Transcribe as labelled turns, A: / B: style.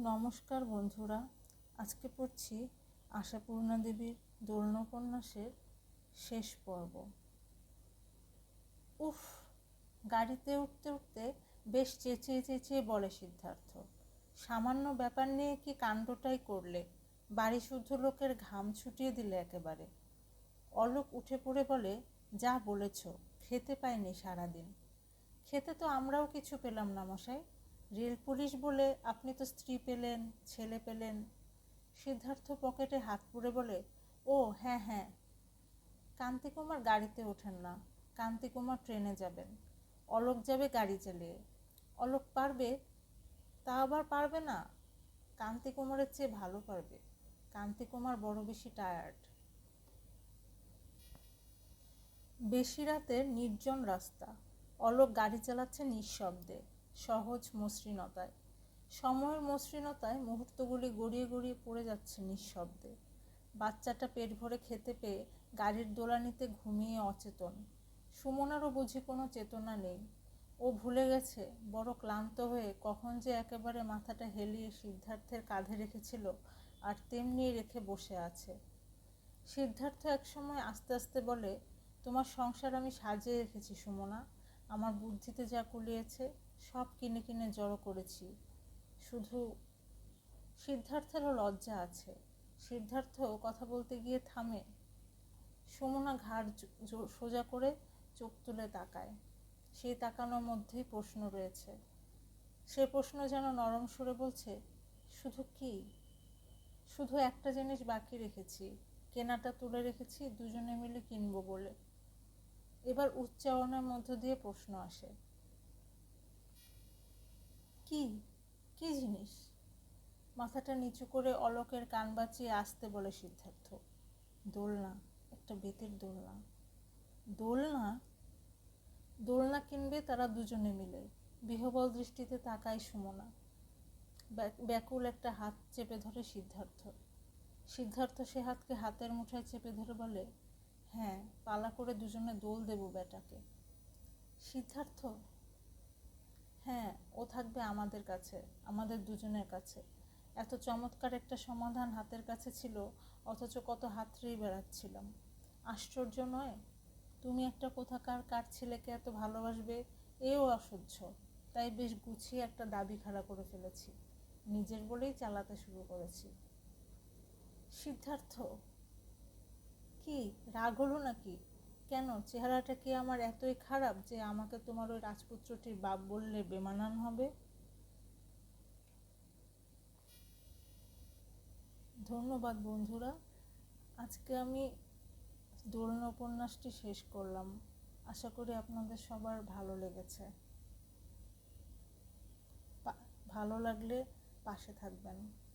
A: নমস্কার বন্ধুরা, আজকে পড়ছি আশাপূর্ণা দেবীর দোলনোপন্যাসের শেষ পর্ব। উফ, গাড়িতে উঠতে উঠতে বেশ চেঁচিয়ে চেঁচিয়ে বলে সিদ্ধার্থ, সামান্য ব্যাপার নিয়ে কি কাণ্ডটাই করলে? বাড়ি শুদ্ধ লোকের ঘাম ছুটিয়ে দিলে একেবারে। অলোক উঠে পড়ে বলে, যা বলেছ, খেতে পাইনি সারাদিন। খেতে তো আমরাও কিছু পেলাম না মশাই। রেল পুলিশ বলে আপনি তো স্ত্রী পেলেন, ছেলে পেলেন। সিদ্ধার্থ পকেটে হাত পুড়ে বলে, ও হ্যাঁ হ্যাঁ। কান্তিকুমার গাড়িতে ওঠেন না। কান্তিকুমার ট্রেনে যাবেন। অলোক যাবে গাড়ি চালিয়ে। অলোক পারবে? তা আবার পারবে না। কান্তিকুমারের চেয়ে ভালো পারবে। কান্তিকুমার বড় বেশি টায়ার্ড বেশি রাতের নির্জন রাস্তা। অলোক গাড়ি চালাচ্ছে নিঃশব্দে। সহজ মসৃণতায়। সময়ের মসৃণতায় মুহূর্তগুলি গড়িয়ে গড়িয়ে পড়ে যাচ্ছে নিঃশব্দে। বাচ্চাটা পেট ভরে খেতে পেয়ে গাড়ির দোলানিতে ঘুমিয়ে অচেতন। সুমনারও বুঝি কোনো চেতনা নেই। ও ভুলে গেছে, বড় ক্লান্ত হয়ে কখন যে একেবারে মাথাটা হেলিয়ে সিদ্ধার্থের কাঁধে রেখেছিল আর তেমনি রেখে বসে আছে। সিদ্ধার্থ একসময় আস্তে আস্তে বলে, তোমার সংসার আমি সাজিয়ে রেখেছি সুমনা। আমার বুদ্ধিতে যা কুলিয়েছে সব কিনে কিনে জড়ো করেছি। শুধু সিদ্ধার্থেরও লজ্জা আছে। সিদ্ধার্থ কথা বলতে গিয়ে থামে। সুমনা ঘাড় সোজা করে চোখ তুলে তাকায়। সেই তাকানোর মধ্যেই প্রশ্ন রয়েছে। সে প্রশ্ন যেন নরম সুরে বলছে, শুধু কি? শুধু একটা জিনিস বাকি রেখেছি। কেনাটা তুলে রেখেছি, দুজনে মিলে কিনবো বলে। এবার উচ্চারণের মধ্য দিয়ে প্রশ্ন আসে। কি? কি জিনিস? মাথাটা নিচু করে অলোকের কান বাঁচিয়ে আসতে বলে সিদ্ধার্থ। দোলনা, একটা বেতের দোলনা। দোলনা? দোলনা কিনবে তারা দুজনে মিলে। বিহবল দৃষ্টিতে তাকায় সুমনা। ব্যাকুল একটা হাত চেপে ধরে সিদ্ধার্থ। সিদ্ধার্থ সে হাতকে হাতের মুঠায় চেপে ধরে বলে হ্যাঁ পালা করে দুজনে দোল দেব বেটাকে সিদ্ধার্থ থাকবে আমাদের কাছে, আমাদের দুজনের কাছে। এত চমৎকার একটা সমাধান হাতের কাছে ছিল, অথচ কত হাতড়েই বেড়াচ্ছিলাম। আশ্চর্য নয়? তুমি একটা কোথাকার, কার ছেলেকে এত ভালোবাসবে? এও অসহ্য। তাই বেশ গুছিয়ে একটা দাবি খাড়া করে ফেলেছি। নিজের বলেই চালাতে শুরু করেছি। সিদ্ধার্থ, কি? রাগ হলো নাকি? কেন? চেহারাটা কি আমার এতই খারাপ যে আমাকে তোমার ওই রাজপুত্রটির বাপ বললে বেমানান হবে? ধন্যবাদ বন্ধুরা, আজকে আমি দোলন উপন্যাসটি শেষ করলাম। আশা করি আপনাদের সবার ভালো লেগেছে। ভালো লাগলে পাশে থাকবেন।